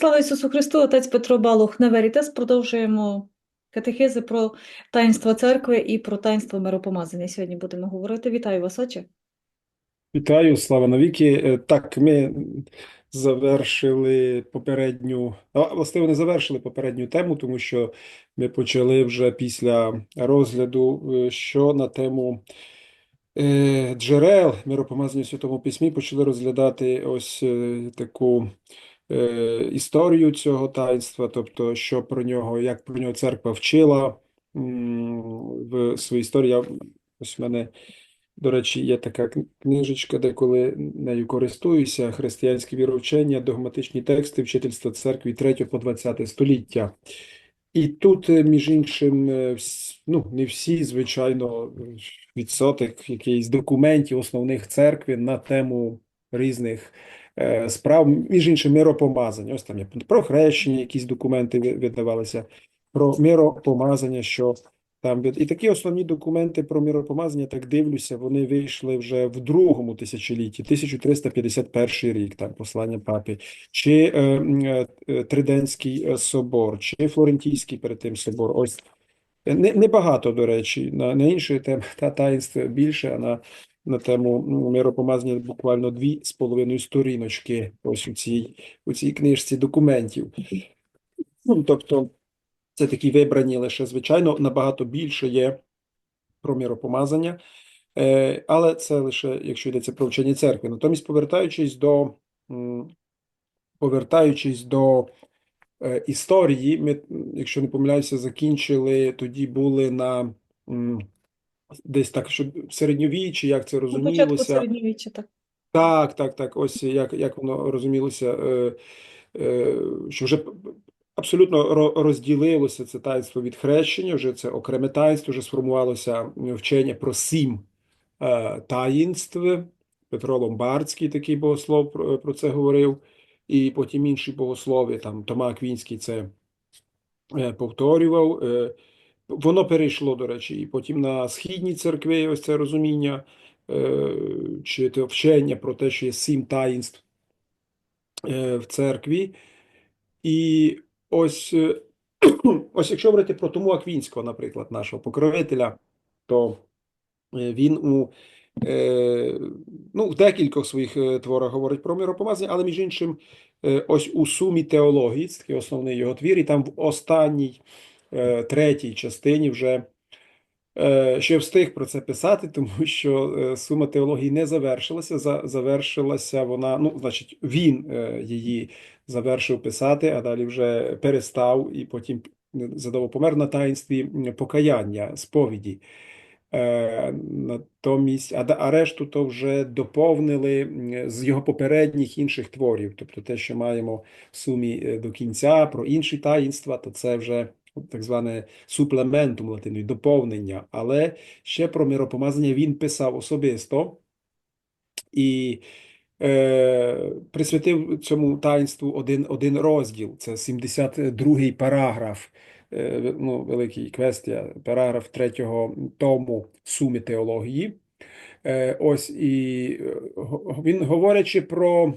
Слава Ісусу Христу, отець Петро Балух Неверітес. Продовжуємо катехизи про таїнство церкви і про таїнство миропомазання. Сьогодні будемо говорити. Вітаю вас, отче. Вітаю, слава навіки. Е, Так, ми завершили попередню, а, власне, не завершили попередню тему, тому що ми почали вже після розгляду, е, що на тему е, джерел миропомазання в Святому Письмі почали розглядати ось таку е, історію цього таїнства, тобто, що про нього, як про нього церква вчила в своїй історії. Ось в мене до речі, є така книжечка, де коли нею користуюся, християнське віровчення, догматичні тексти, вчительства церкви 3 по 20 століття. І тут, е, між іншим, е, ну, не всі, звичайно, відсоток якийсь документів основних церкви на тему різних справ, між іншим, миропомазання. Ось там є про хрещення, якісь документи видавалися, про миропомазання, що там від- і такі основні документи про миропомазання, так дивлюся, вони вийшли вже в другому тисячолітті, 1351 рік, там послання папи, чи е, е, е, Триденський е, собор, чи Флорентійський перед тим собор. Ось Е, не, небагато, до речі, на, на інші теми та таїнств більше, а на, на тему миропомазання буквально дві з половиною сторіночки ось у цій, у цій книжці документів. Ну, тобто, це такі вибрані лише, звичайно, набагато більше є про миропомазання, е, але це лише, якщо йдеться про вчення церкви. Натомість, повертаючись до, повертаючись до е, історії, ми, якщо не помиляюся, закінчили, тоді були на десь так, що середньовіччі, як це На початку розумілося. середньовіччя, так. Так, так, так. Ось як, як воно розумілося, е, е, що вже абсолютно розділилося це таїнство від хрещення, вже це окреме таїнство, вже сформувалося вчення про сім е, таїнств. Петро Ломбардський, такий богослов, про, про це говорив, і потім інші богослови, там Тома Аквінський це е, повторював. Е, Воно перейшло, до речі, і потім на східні церкви ось це розуміння, е, чи те вчення про те, що є сім таїнств е, в церкві. І ось, е, ось якщо говорити про Тому Аквінського, наприклад, нашого покровителя, то він у ну, в декількох своїх творах говорить про миропомазання, але між іншим, ось у сумі теології, це такий основний його твір, і там в останній е, третій частині вже е, ще встиг про це писати, тому що е, сума теології не завершилася. За, завершилася вона, ну, значить, він її завершив писати, а далі вже перестав, і потім задовго помер на таїнстві покаяння, сповіді. Натомість, а, а решту то вже доповнили з його попередніх інших творів. Тобто те, що маємо в сумі до кінця про інші таїнства, то це вже так зване суплементум латиною, доповнення. Але ще про миропомазання він писав особисто і е, присвятив цьому таїнству один, один розділ. Це 72-й параграф, е, ну, великий квестія, параграф третього тому суми теології. Е, ось і е, він, говорячи про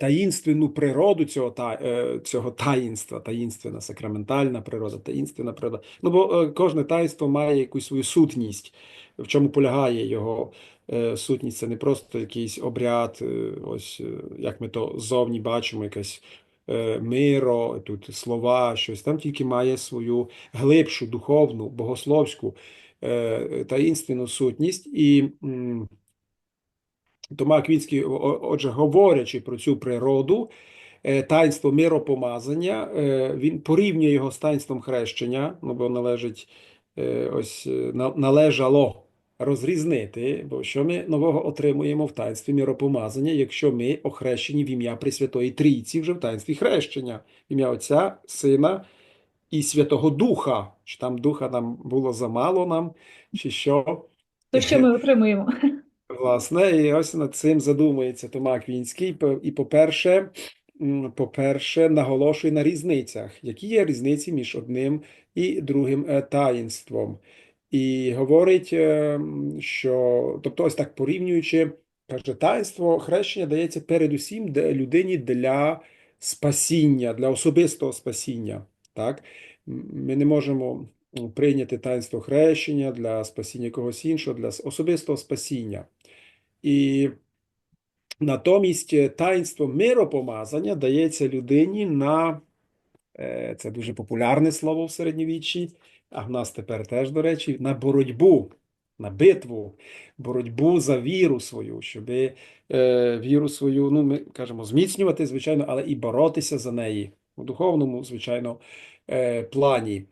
таїнственну природу цього, та, е, цього таїнства, таїнственна сакраментальна природа, таїнственна природа. Ну, бо е, кожне таїнство має якусь свою сутність, в чому полягає його е, сутність. Це не просто якийсь обряд, е, ось е, як ми то ззовні бачимо, якесь е, миро, тут слова, щось. Там тільки має свою глибшу, духовну, богословську е, таїнственну сутність. І Тома Аквінський, отже, говорячи про цю природу, е, таїнство миропомазання, е, він порівнює його з таїнством хрещення, ну бо належить е, ось належало розрізнити, бо що ми нового отримуємо в таїнстві миропомазання, якщо ми охрещені в ім'я Пресвятої Трійці вже в таїнстві хрещення, в ім'я Отця, Сина і Святого Духа. Чи там духа нам було замало нам, чи що? То що ми отримуємо? Власне, і ось над цим задумується Тома Аквінський. По- І, по-перше, по-перше, наголошує на різницях, які є різниці між одним і другим е, таїнством. І говорить, е, що, тобто, ось так порівнюючи, каже, таїнство хрещення дається передусім людині для спасіння, для особистого спасіння. Так? Ми не можемо прийняти таїнство хрещення для спасіння когось іншого, для особистого спасіння. І натомість е, таїнство миропомазання дається людині на Е, Це дуже популярне слово в середньовіччі, а в нас тепер теж, до речі, на боротьбу, на битву, боротьбу за віру свою, щоб е, віру свою, ну, ми кажемо, зміцнювати, звичайно, але і боротися за неї у духовному, звичайно, е, плані.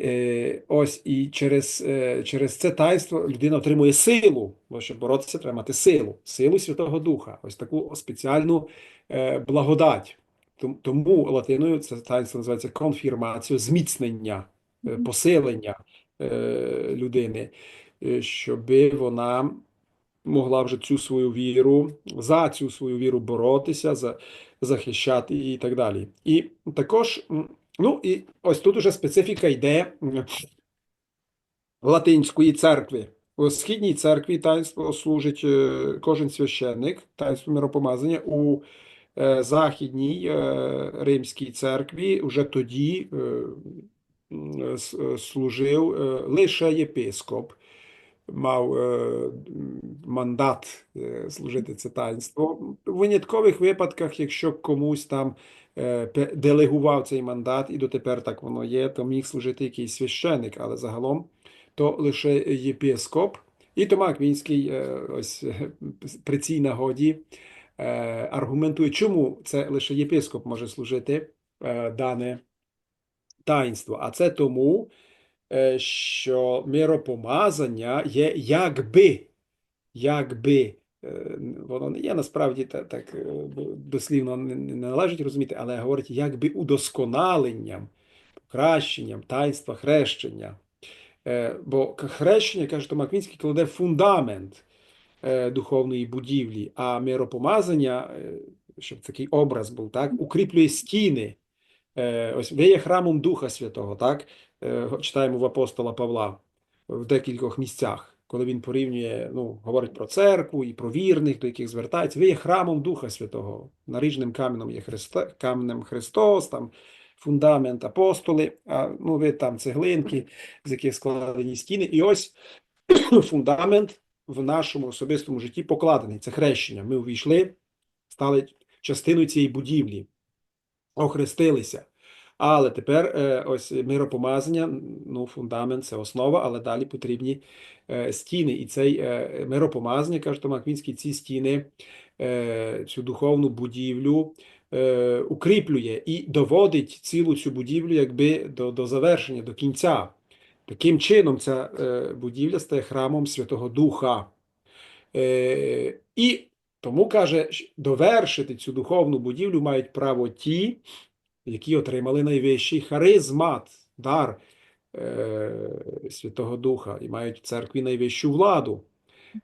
Е, ось і через, е, через це таїнство людина отримує силу, бо щоб боротися, треба мати силу, силу Святого Духа, ось таку спеціальну е, благодать. Тому латиною це таїнство називається конфірмацією, зміцнення, посилення людини, щоб вона могла вже цю свою віру, за цю свою віру боротися, за, захищати і так далі. І також, ну і ось тут уже специфіка йде латинської церкви. У східній церкві таїнство служить е, кожен священник, таїнство миропомазання. У е, Західній е, Римській церкві вже тоді служив лише єпископ, мав мандат служити це таїнство. В виняткових випадках, якщо комусь там делегував цей мандат, і дотепер так воно є, то міг служити якийсь священик, але загалом то лише єпископ. І Тома Аквінський е, ось е, при цій нагоді е, аргументує, чому це лише єпископ може служити е, дане таїнство. А це тому, е, що миропомазання є якби, якби. Е, Воно не є насправді так, так е, дослівно не, належить розуміти, але говорить якби удосконаленням, покращенням таїнства хрещення. Е, Бо хрещення, каже Тома Аквінський, кладе фундамент духовної будівлі, а миропомазання, щоб такий образ був, так, укріплює стіни. Ось ви є храмом Духа Святого, так? Читаємо в апостола Павла в декількох місцях, коли він порівнює, ну, говорить про церкву і про вірних, до яких звертається. Ви є храмом Духа Святого. Наріжним каменем є Христа, каменем Христос, там фундамент апостоли, а ну, ви там цеглинки, з яких складені стіни. І ось фундамент в нашому особистому житті покладений. Це хрещення. Ми увійшли, стали частиною цієї будівлі охрестилися. Але тепер е, ось миропомазання, ну, фундамент це основа, але далі потрібні е, стіни. І цей е, миропомазання, каже Тома Аквінський, ці стіни, цю духовну будівлю укріплює і доводить цілу цю будівлю якби до, до завершення, до кінця. Таким чином, ця будівля стає храмом Святого Духа. І тому каже, довершити цю духовну будівлю мають право ті, які отримали найвищий харизмат, дар е, Святого Духа, і мають в церкві найвищу владу,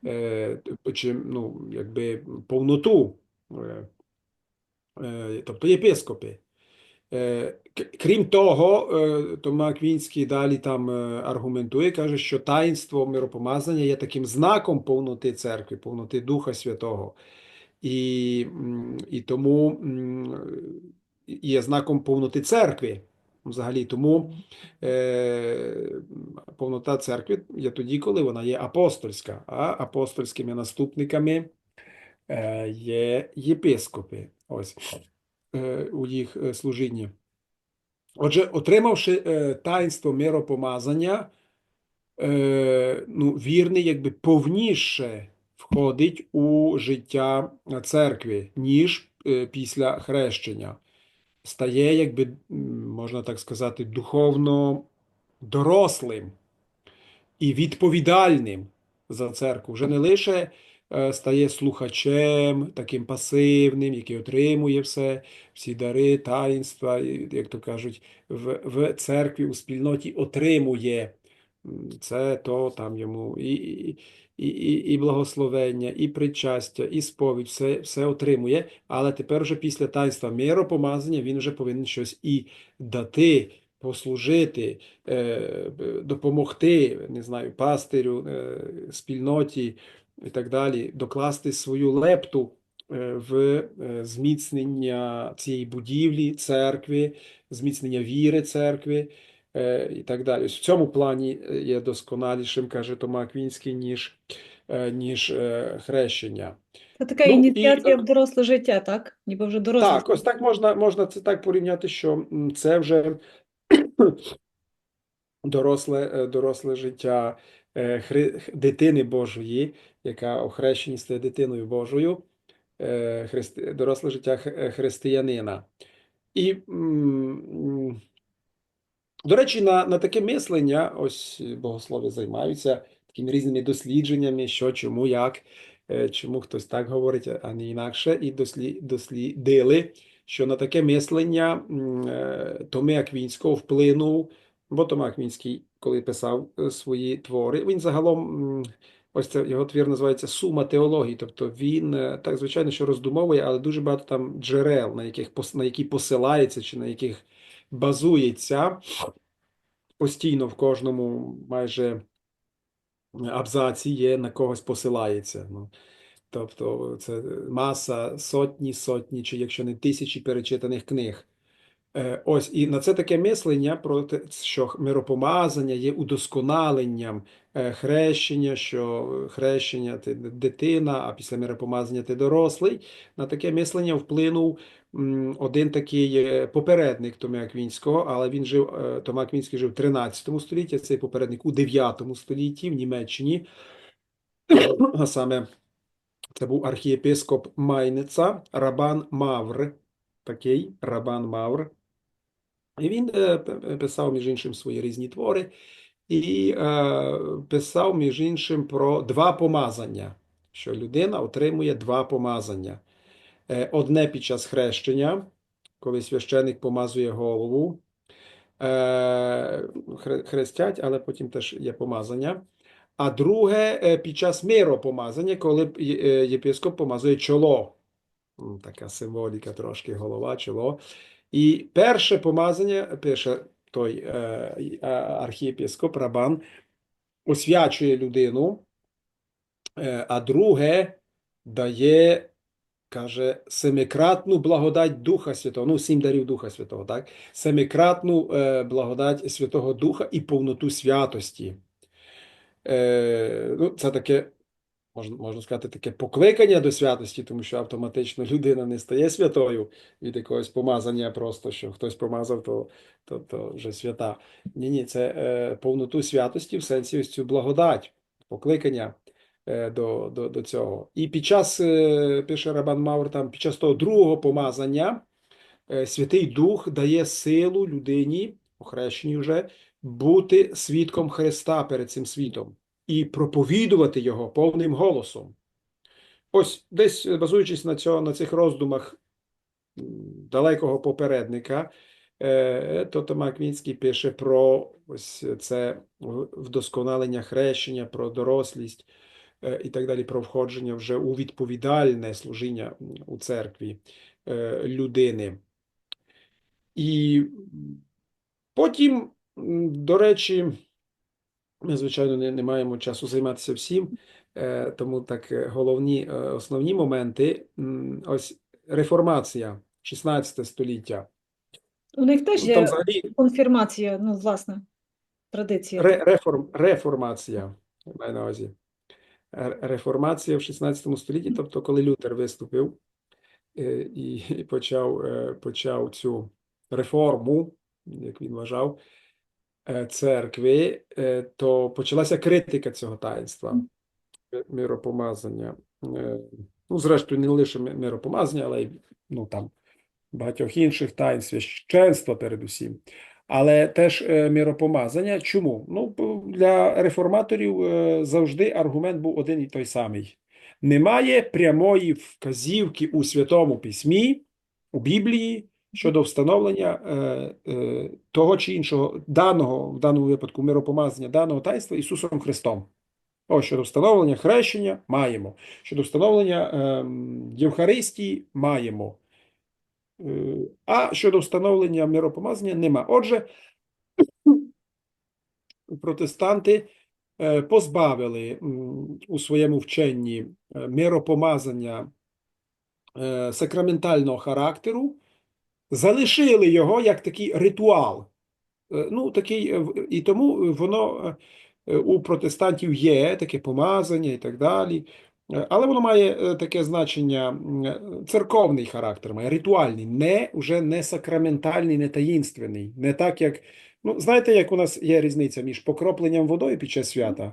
е, чи, ну, якби повноту, е, е, тобто єпископи. Е, Крім того, е, Тома Аквінський далі там е, аргументує, каже, що таїнство миропомазання є таким знаком повноти церкви, повноти Духа Святого. І, і тому є знаком повноти церкви. Взагалі, тому е, повнота церкви є тоді, коли вона є апостольська, а апостольськими наступниками е, є єпископи. Ось е, у їх е, служінні. Отже, отримавши е, таїнство миропомазання, е, ну, вірний якби повніше входить у життя церкви, ніж е, після хрещення. Стає, якби, можна так сказати, духовно дорослим і відповідальним за церкву. Вже не лише е, стає слухачем, таким пасивним, який отримує все, всі дари, таїнства, як то кажуть, в, в церкві, у спільноті отримує це, то там йому і, і, і, і благословення, і причастя, і сповідь, все, все отримує. Але тепер вже після таїнства миропомазання він вже повинен щось і дати, послужити, е, допомогти, не знаю, пастирю, е, спільноті і так далі, докласти свою лепту е, в зміцнення цієї будівлі, церкви, зміцнення віри церкви і так далі. В цьому плані е, є досконалішим, каже Тома Аквінський, ніж, е, ніж е, хрещення. Це така Ну, і- ініціація в доросле життя, так? Ніби вже доросле. Так, ось так можна, можна це так порівняти, що це вже доросле, е, доросле життя е, хри, дитини Божої, яка охрещені стає дитиною Божою, е, христи, доросле життя е, християнина. І, до речі, на, на таке мислення, ось богослови займаються такими різними дослідженнями, що, чому, як, е, чому хтось так говорить, а не інакше, і дослі, дослідили, що на таке мислення е, Томи Аквінського вплинув, бо Тома Аквінський, коли писав е, свої твори, він загалом, ось це його твір називається Сума теології, тобто він е, так, звичайно, що роздумовує, але дуже багато там джерел, на яких, на які посилається, чи на яких базується постійно в кожному майже абзаці є на когось посилається. Ну, тобто це маса сотні, сотні, чи якщо не тисячі перечитаних книг. Е, Ось і на це таке мислення про те, що миропомазання є удосконаленням хрещення, що хрещення ти дитина, а після миропомазання ти дорослий. На таке мислення вплинув один такий е, попередник Тома Аквінського, але він жив, е, Тома Аквінський жив в 13 столітті, цей попередник у 9 столітті в Німеччині. А саме це був архієпископ Майниця, Рабан Мавр. Такий Рабан Мавр. І він е, писав, між іншим, свої різні твори, і е, писав, між іншим, про два помазання, що людина отримує два помазання. Е, Одне під час хрещення, коли священик помазує голову, е, хрестять, але потім теж є помазання. А друге е, під час миропомазання, коли е, єпископ помазує чоло. Така символіка трошки, голова, чоло. І перше помазання, пише той е, й- Рабан, освячує людину, е, а друге дає, каже, семикратну благодать Духа Святого, ну, сім дарів Духа Святого, так? Семикратну е, благодать Святого Духа і повноту святості. Е, ну, це таке можна, можна сказати, таке покликання до святості, тому що автоматично людина не стає святою від якогось помазання, просто що хтось помазав, то, то, то вже свята. Ні, ні, це е, повноту святості в сенсі ось цю благодать, покликання е, до, до, до цього. І під час, е, пише Рабан Мавр, там, під час того другого помазання е, Святий Дух дає силу людині, охрещеній вже, бути свідком Христа перед цим світом і проповідувати його повним голосом. Ось десь е, базуючись на цього, на цих роздумах далекого попередника, е, то Тома Аквінський пише про ось це вдосконалення хрещення, про дорослість е, і так далі, про входження вже у відповідальне служіння у церкві людини. І потім, до речі, ми, звичайно, не, не маємо часу займатися всім, е, тому так е, головні, е, основні моменти. М, Ось реформація, 16 століття. У них теж Ну, є взагалі конфірмація, ну, власне, традиція. ре, реформ, реформація, маю на увазі. Реформація в 16 столітті, тобто коли Лютер виступив е, і, і почав, е, почав цю реформу, як він вважав, е, церкви, е, то почалася критика цього таїнства. миропомазання. Е, Ну, зрештою, не лише миропомазання, але й ну, там, багатьох інших тайн священства передусім. Але теж миропомазання. Чому? Ну, для реформаторів завжди аргумент був один і той самий. Немає прямої вказівки у Святому Письмі, у Біблії щодо встановлення е, е, того чи іншого даного, в даному випадку миропомазання, даного таїнства Ісусом Христом. Ось щодо встановлення хрещення маємо. Щодо встановлення ем, Євхаристії маємо. Е, А щодо встановлення миропомазання нема. Отже, протестанти позбавили у своєму вченні миропомазання сакраментального характеру, залишили його як такий ритуал. Е, Ну, такий, е, і тому воно е, у протестантів є таке помазання і так далі. Але воно має таке значення, церковний характер, має ритуальний, не вже не сакраментальний, не таїнственний. Не так, як. Ну, знаєте, як у нас є різниця між покропленням водою під час свята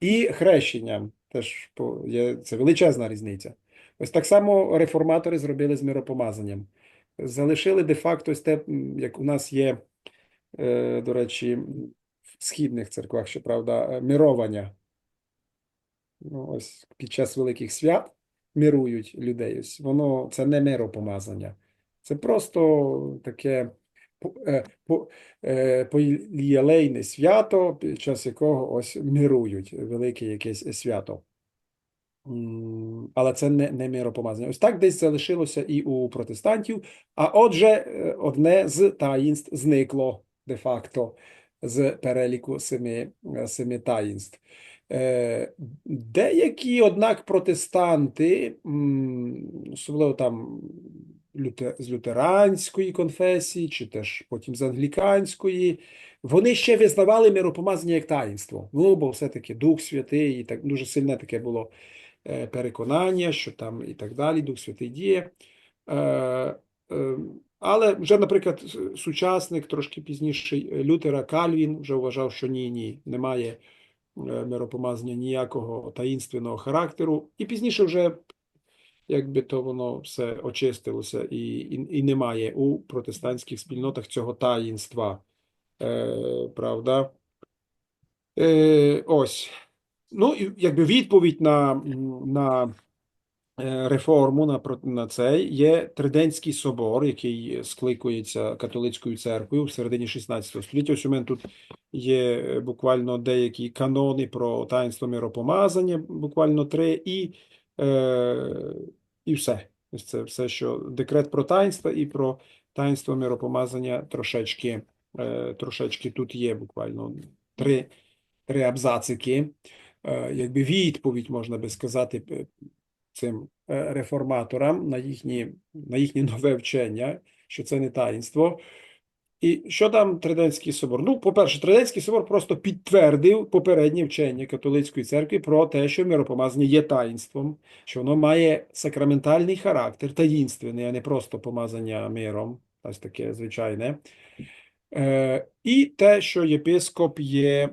і хрещенням. Теж є, це величезна різниця. Ось так само реформатори зробили з миропомазанням. Залишили де-факто те, як у нас є, е, до речі, в східних церквах, щоправда, е, мировання. Ну, ось під час великих свят мирують людей. Ось воно це не миропомазання. Це просто таке по- е, свято, під час якого ось мирують велике якесь свято. Але це не, не миропомазання. Ось так десь залишилося і у протестантів. А отже, е, одне з таїнств зникло де-факто з переліку семи, е, семи таїнств. Е, Деякі, однак, протестанти, особливо там з лютеранської конфесії, чи теж потім з англіканської, вони ще визнавали миропомазання як таїнство. Ну, бо все-таки Дух Святий, і так дуже сильне таке було переконання, що там і так далі, Дух Святий діє. Е, е, Але вже, наприклад, сучасник, трошки пізніший е, Лютера Кальвін вже вважав, що ні, ні, немає е, миропомазання ніякого таїнственного характеру. І пізніше вже, якби то воно все очистилося, і, і, і немає у протестантських спільнотах цього таїнства. Е, правда? Е, ось. Ну, якби відповідь на, на е, реформу, на, на цей є Триденський собор, який скликується католицькою церквою в середині 16 століття. Ось у мене тут є е, буквально деякі канони про таїнство миропомазання, буквально три, і, е, і все. Ось це все, що декрет про таїнство і про таїнство миропомазання трошечки, е, трошечки тут є буквально три, три абзацики. Е, якби відповідь, можна би сказати, цим е, реформаторам на їхні, на їхнє нове вчення, що це не таїнство. І що там Триденський собор? Ну, по-перше, Триденський собор просто підтвердив попереднє вчення католицької церкви про те, що миропомазання є таїнством, що воно має сакраментальний характер, таїнственний, а не просто помазання миром, ось таке звичайне. Е, І те, що єпископ є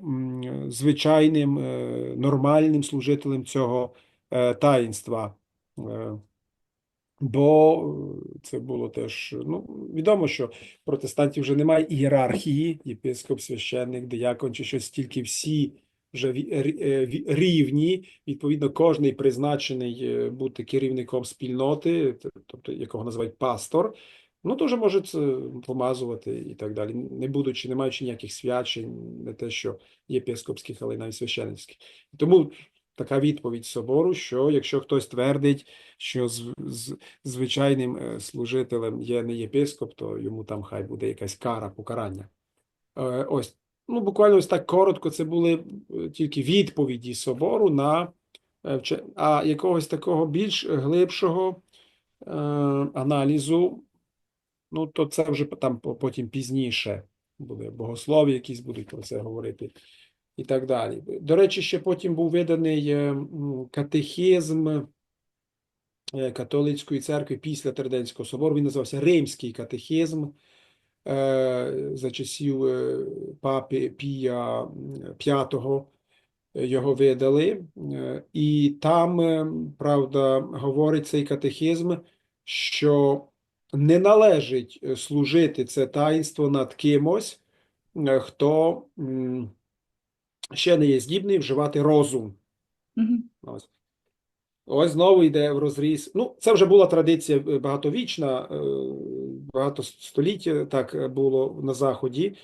звичайним е, нормальним служителем цього е, таїнства. Бо це було теж, ну, відомо, що протестантів вже немає ієрархії, єпископ, священник, диякон чи щось, тільки всі вже рівні. Відповідно, кожний призначений бути керівником спільноти, тобто якого називають пастор, ну, теж може це помазувати і так далі, не будучи, не маючи ніяких свячень, не те, що єпископських, але й навіть священницьких. Тому така відповідь собору, що якщо хтось твердить, що з, з звичайним е, служителем є не єпископ, то йому там хай буде якась кара, покарання. Е, Ось, ну буквально ось так коротко, це були е, тільки відповіді собору на а якогось такого більш глибшого е, аналізу, ну то це вже там потім пізніше буде богослов'я, якісь будуть про це говорити і так далі. До речі, ще потім був виданий е, м, катехизм е, католицької церкви після Триденського собору. Він називався Римський катехизм е, за часів папи Пія V його видали. І там, правда, говорить цей катехизм, що не належить е, служити це таїнство над кимось, е, хто ще не є здібний вживати розум. Мгм. Ось. Ось знову йде в розріз. Ну, це вже була традиція е, багатовічна, багато століть так було на Заході.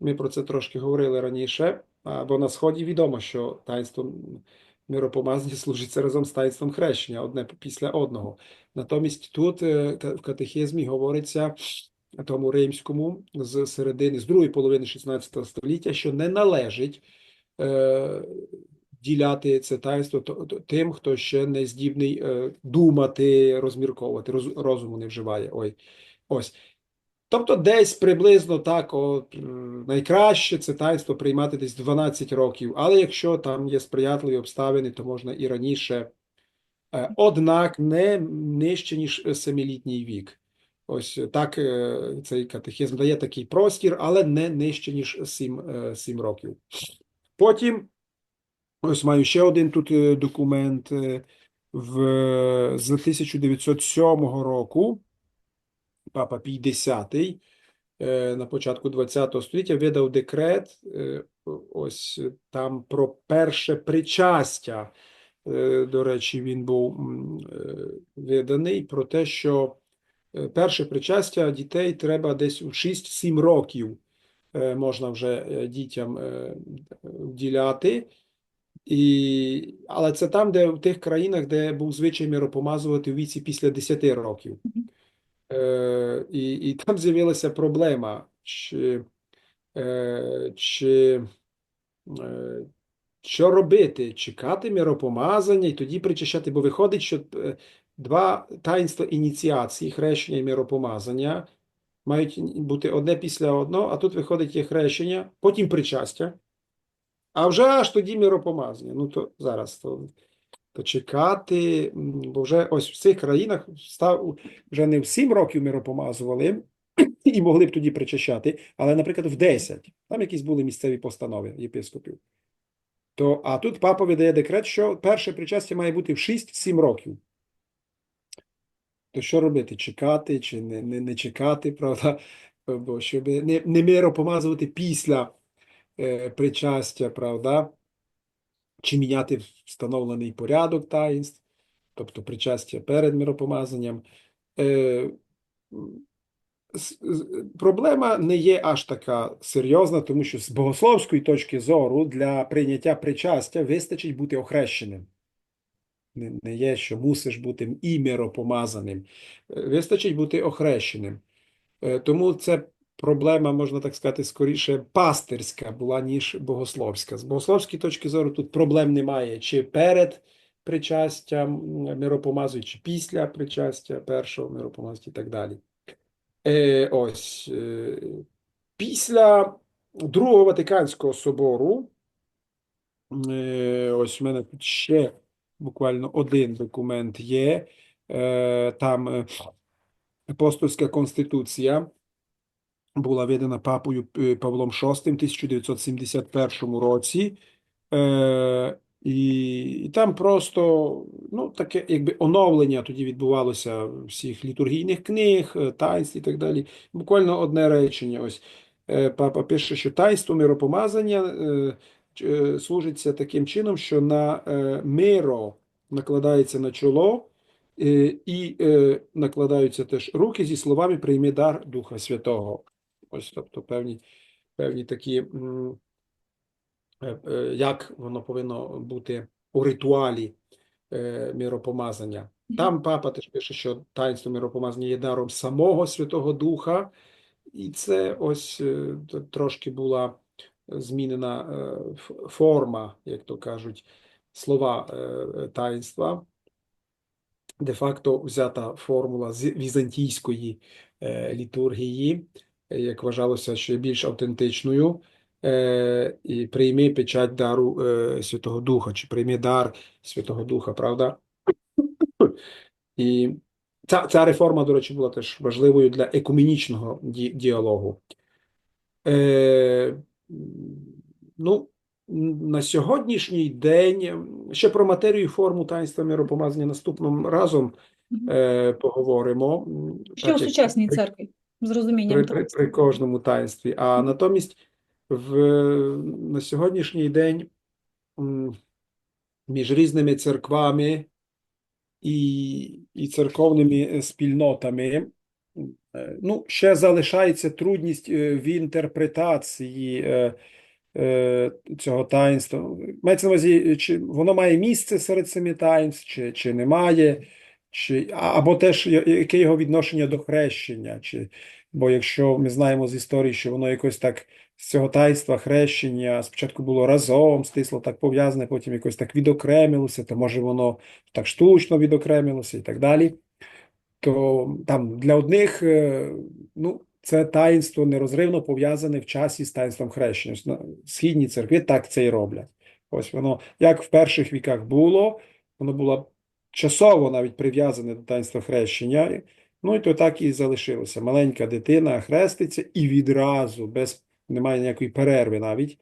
Ми про це трошки говорили раніше. Бо на Сході відомо, що таїнство миропомазання служиться разом з таїнством хрещення, одне після одного. Натомість тут е, в катехизмі говориться тому римському з середини, з другої половини 16 століття, що не належить е, вділяти це таїнство тим, хто ще не здібний е, думати, розмірковувати, роз- розуму не вживає. Ой, ось. Тобто десь приблизно так, от, е, найкраще це таїнство приймати десь 12 років, але якщо там є сприятливі обставини, то можна і раніше. Е, Однак не нижче, ніж семилітній вік. Ось так е, цей катехизм дає такий простір, але не нижче, ніж 7, 7 років. Потім, ось маю ще один тут е, документ е, в, з 1907 року, Папа X, е, на початку ХХ століття видав декрет, е, ось там про перше причастя. Е, До речі, він був виданий про те, що перше причастя дітей треба десь у 6-7 років можна вже дітям вділяти. І, але це там, де в тих країнах, де був звичай миропомазувати у віці після 10 років. Е, і, і там з'явилася проблема, чи, е, чи е, що робити? Чекати миропомазання і тоді причащати, бо виходить, що два таїнства ініціації, хрещення і миропомазання, мають бути одне після одного, а тут виходить є хрещення, потім причастя, а вже аж тоді миропомазання. Ну то зараз то, то чекати, бо вже ось в цих країнах став вже не в 7 років миропомазували і могли б тоді причащати, але, наприклад, в 10. Там якісь були місцеві постанови єпископів. То, а тут папа видає декрет, що перше причастя має бути в 6-7 років. То що робити? Чекати чи не, не, не чекати, правда? Бо щоб не, не миропомазувати після е, причастя, правда? Чи міняти встановлений порядок таїнств, тобто причастя перед миропомазанням. Е, Проблема не є аж така серйозна, тому що з богословської точки зору для прийняття причастя вистачить бути охрещеним. Не, не є, що мусиш бути і миропомазаним. Е, Вистачить бути охрещеним. Е, Тому це проблема, можна так сказати, скоріше пастирська була, ніж богословська. З богословської точки зору тут проблем немає. Чи перед причастям м, миропомазують, чи після причастя першого миропомазують і так далі. Е, ось. Е, після Другого Ватиканського собору, е, ось у мене тут ще буквально один документ є. Е, там е, апостольська конституція була видана папою е, Павлом VI в 1971 році. Е, і, і там просто ну, таке якби оновлення тоді відбувалося всіх літургійних книг, е, таїнств і так далі. Буквально одне речення. Ось е, папа пише, що таїнство миропомазання е, е, служиться таким чином, що на е, миро накладається на чоло. е, І е, накладаються теж руки зі словами «Прийми дар Духа Святого». Ось, тобто певні, певні такі, е, е, як воно повинно бути у ритуалі е, миропомазання. Там папа теж пише, що таїнство миропомазання є даром самого Святого Духа, і це ось трошки була змінена форма, як то кажуть, слова таїнства. Де-факто взята формула з візантійської літургії, як вважалося, що є більш автентичною. Е, і прийми печать дару е, Святого Духа, чи прийми дар Святого Духа, правда? І ця, ця реформа, до речі, була теж важливою для екуменічного ді- діалогу. Е, ну, на сьогоднішній день ще про матерію і форму таїнства миропомазання наступним разом е, поговоримо. Ще у сучасній церкві з розумінням при, при, при кожному таїнстві. А натомість в, на сьогоднішній день між різними церквами і, і церковними е, спільнотами е, ну, ще залишається трудність е, в інтерпретації цього таїнства. Мається на увазі, чи воно має місце серед семи таїнств, чи, чи немає, чи, або теж яке його відношення до хрещення, чи Бо якщо ми знаємо з історії, що воно якось так з цього таїнства хрещення спочатку було разом, стисло так пов'язане, потім якось так відокремилося, то може воно так штучно відокремилося і так далі. То там для одних е, ну, це таїнство нерозривно пов'язане в часі з таїнством хрещення. Східні церкви так це і роблять. Ось воно, як в перших віках було, воно було часово навіть прив'язане до таїнства хрещення. Ну і то так і залишилося. Маленька дитина хреститься і відразу, без немає ніякої перерви навіть,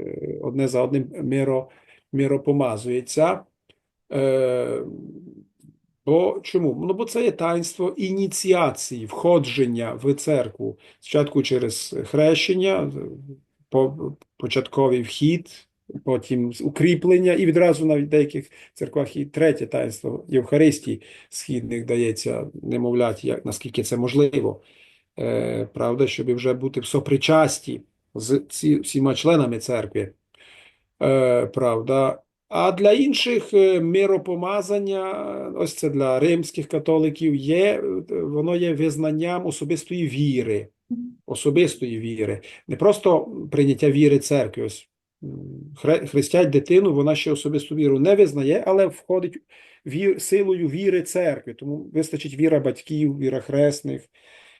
е, одне за одним миро, миропомазується. Е, Бо чому? Ну, бо це є таїнство ініціації, входження в церкву. Спочатку через хрещення, по- початковий вхід, потім укріплення, і відразу навіть в деяких церквах і третє таїнство Євхаристії східних дається немовляті, як, наскільки це можливо. Е, правда, щоб вже бути в сопричасті з ці, всіма членами церкви. Е, правда. А для інших е, миропомазання, ось це для римських католиків, є, е, воно є визнанням особистої віри, особистої віри. Не просто прийняття віри церкви. Ось хрестять дитину, вона ще особисту віру не визнає, але входить вір, силою віри церкви. Тому вистачить віра батьків, віра хресних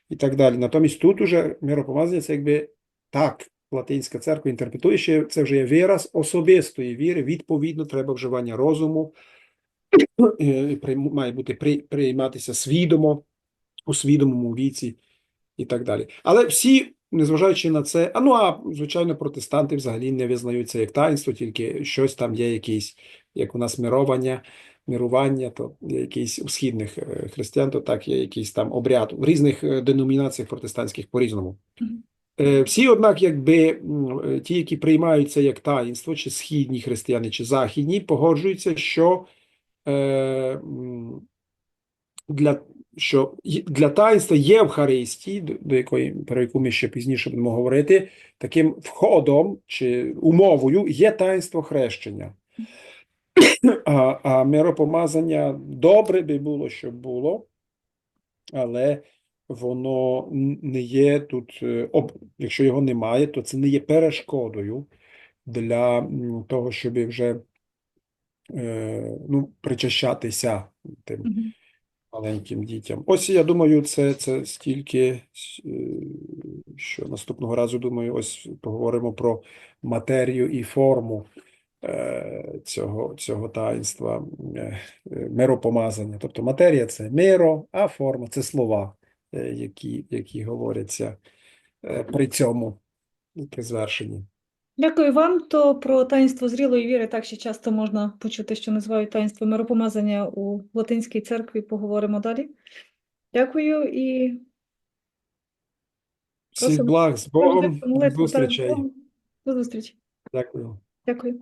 і так далі. Натомість тут уже миропомазання це якби так, латинська церква інтерпретує, що це вже є вираз особистої віри, відповідно, треба вживання розуму, е, має бути при- прийматися свідомо, у свідомому віці і так далі. Але всі, незважаючи на це, а ну а звичайно, протестанти взагалі не визнають це як таїнство, тільки щось там є якийсь, як у нас мировання, мирування, то є якийсь у східних е, християн, то так є якийсь там обряд в різних е, деномінаціях протестантських по-різному. Е, Всі, однак, якби ті, які приймають це як таїнство, чи східні християни, чи західні, погоджуються, що е, для, що для таїнства Євхаристії, до, якої, про яку ми ще пізніше будемо говорити, таким входом чи умовою є таїнство хрещення. А, а миропомазання добре би було, щоб було, але воно не є тут, е, якщо його немає, то це не є перешкодою для того, щоб вже е, ну, причащатися тим. Маленьким дітям. Ось я думаю, це, це стільки, е, що наступного разу, думаю, ось поговоримо про матерію і форму е, цього, цього таїнства е, миропомазання. Тобто матерія це миро, а форма це слова, які, які говоряться при цьому, при звершенні. Дякую вам. То про таїнство зрілої віри так ще часто можна почути, що називають таїнство миропомазання у латинській церкві. Поговоримо далі. Дякую і Всіх благ з Богом, до зустрічі. зустрічей. До зустрічі. Дякую. Дякую.